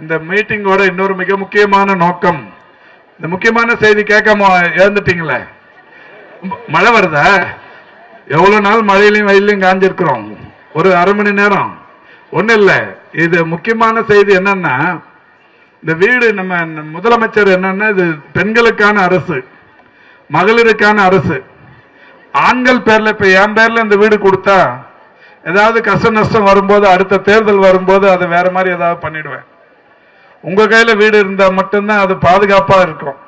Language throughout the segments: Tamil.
இந்த மீட்டிங்கோட இன்னொரு மிக முக்கியமான நோக்கம். இந்த முக்கியமான செய்தி கேட்காம இழந்துட்டீங்களே மழை வருதா? எவ்வளவு நாள் மழையிலையும் வெயிலையும் காஞ்சிருக்கிறோம். ஒரு அரை மணி நேரம். ஒன்றும் இல்லை. இது முக்கியமான செய்தி என்னன்னா இந்த வீடு நம்ம முதலமைச்சர் என்னன்னா இது பெண்களுக்கான அரசு. மகளிருக்கான அரசு. ஆண்கள் பேர்ல இப்ப என் பேர்ல இந்த வீடு கொடுத்தா ஏதாவது கஷ்ட நஷ்டம் வரும்போது அடுத்த தேர்தல் வரும்போது அதை வேற மாதிரி ஏதாவது பண்ணிடுவேன். உங்க கையில வீடு இருந்தா மட்டும்தான் அது பாதுகாப்பா இருக்கும்.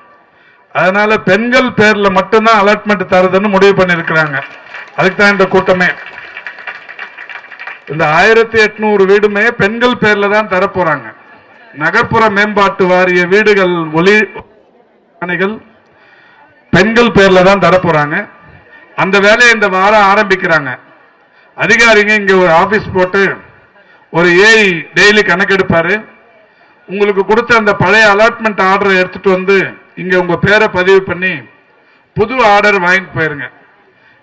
அதனால பெண்கள் பேர்ல மட்டும்தான் அலாட்மெண்ட் தருதுன்னு முடிவு பண்ணிருக்கிறாங்க அதுக்கு தான் இந்த கூட்டமே. இந்த ஆயிரத்தி எட்நூறு வீடுமே பெண்கள் பேர்ல தான் தரப்போறாங்க. நகர்ப்புற மேம்பாட்டு வாரிய வீடுகள் ஒளி ஆணைகள் பெண்கள் பேர்ல தான் தரப்போறாங்க. அந்த வேலையை இந்த வாரம் ஆரம்பிக்கிறாங்க. அதிகாரிங்க இங்க ஒரு ஆபீஸ் போட்டு ஒரு ஏஐ டெய்லி கணக்கெடுப்பாரு. உங்களுக்கு கொடுத்த அந்த பழைய அலாட்மெண்ட் ஆர்டரை எடுத்துட்டு வந்து இங்க உங்க பேரை பதிவு பண்ணி புது ஆர்டர் வாங்கிட்டு போயிருங்க.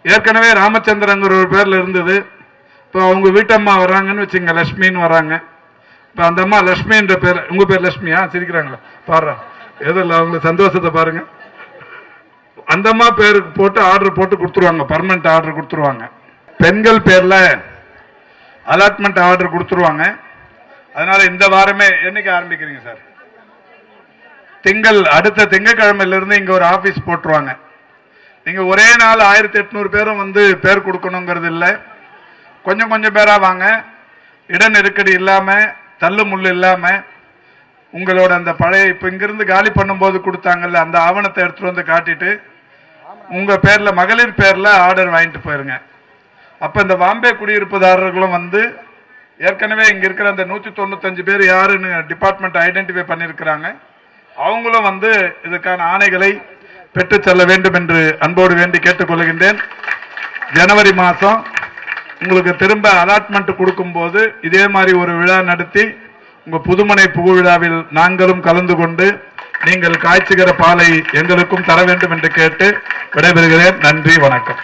ஏற்கனவே ராமச்சந்திரங்கிற ஒரு பேர்ல இருந்தது. இப்போ அவங்க வீட்டம்மா வராங்கன்னு வச்சுங்க லட்சுமின்னு வராங்க. இப்போ அந்த அம்மா லட்சுமின்ற பேர் உங்க பேர் லட்சுமியா? சிரிக்கிறாங்களா? பாடுறா ஏதோ இல்லை அவங்களுக்கு சந்தோஷத்தை பாருங்க. அந்த அம்மா பேருக்கு போட்டு ஆர்டர் போட்டு கொடுத்துருவாங்க பர்மனெண்ட் ஆர்டர் கொடுத்துருவாங்க. பெண்கள் பேர்ல அலாட்மெண்ட் ஆர்டர் கொடுத்துருவாங்க. அதனால இந்த வாரமே என்னைக்கு ஆரம்பிக்கிறீங்க சார்? திங்கள் அடுத்த திங்கக்கிழமையிலிருந்து இங்க ஒரு ஆபீஸ் போட்டுருவாங்க. நீங்க ஒரே நாள் ஆயிரத்தி எட்நூறு பேரும் வந்து பேர் கொடுக்கணுங்கிறது இல்லை. கொஞ்சம் கொஞ்சம் பேரா வாங்க. இட நெருக்கடி இல்லாம தள்ளு முள்ளு இல்லாம உங்களோட அந்த பழைய இப்ப இங்கிருந்து காலி பண்ணும்போது கொடுத்தாங்கல்ல அந்த ஆவணத்தை எடுத்துட்டு வந்து காட்டிட்டு உங்க பேர்ல மகளிர் பேர்ல ஆர்டர் வாங்கிட்டு போயிருங்க. அப்ப இந்த பாம்பே குடியிருப்புதாரர்களும் வந்து ஏற்கனவே இங்க இருக்கிற அந்த நூத்தி தொண்ணூத்தஞ்சு பேர் யாருன்னு டிபார்ட்மெண்ட் ஐடென்டிஃபை பண்ணிருக்கிறாங்க அவங்களும் வந்து இதுக்கான ஆணைகளை பெற்றுச் செல்ல வேண்டும் என்று அன்போடு வேண்டி கேட்டுக்கொள்கின்றேன். ஜனவரி மாதம் உங்களுக்கு திரும்ப அலாட்மெண்ட் கொடுக்கும்போது இதே மாதிரி ஒரு விழா நடத்தி உங்கள் புதுமனை புகு விழாவில் நாங்களும் கலந்து கொண்டு நீங்கள் காய்ச்சுகிற பாலை எங்களுக்கும் தர வேண்டும் என்று கேட்டு விடைபெறுகிறேன். நன்றி வணக்கம்.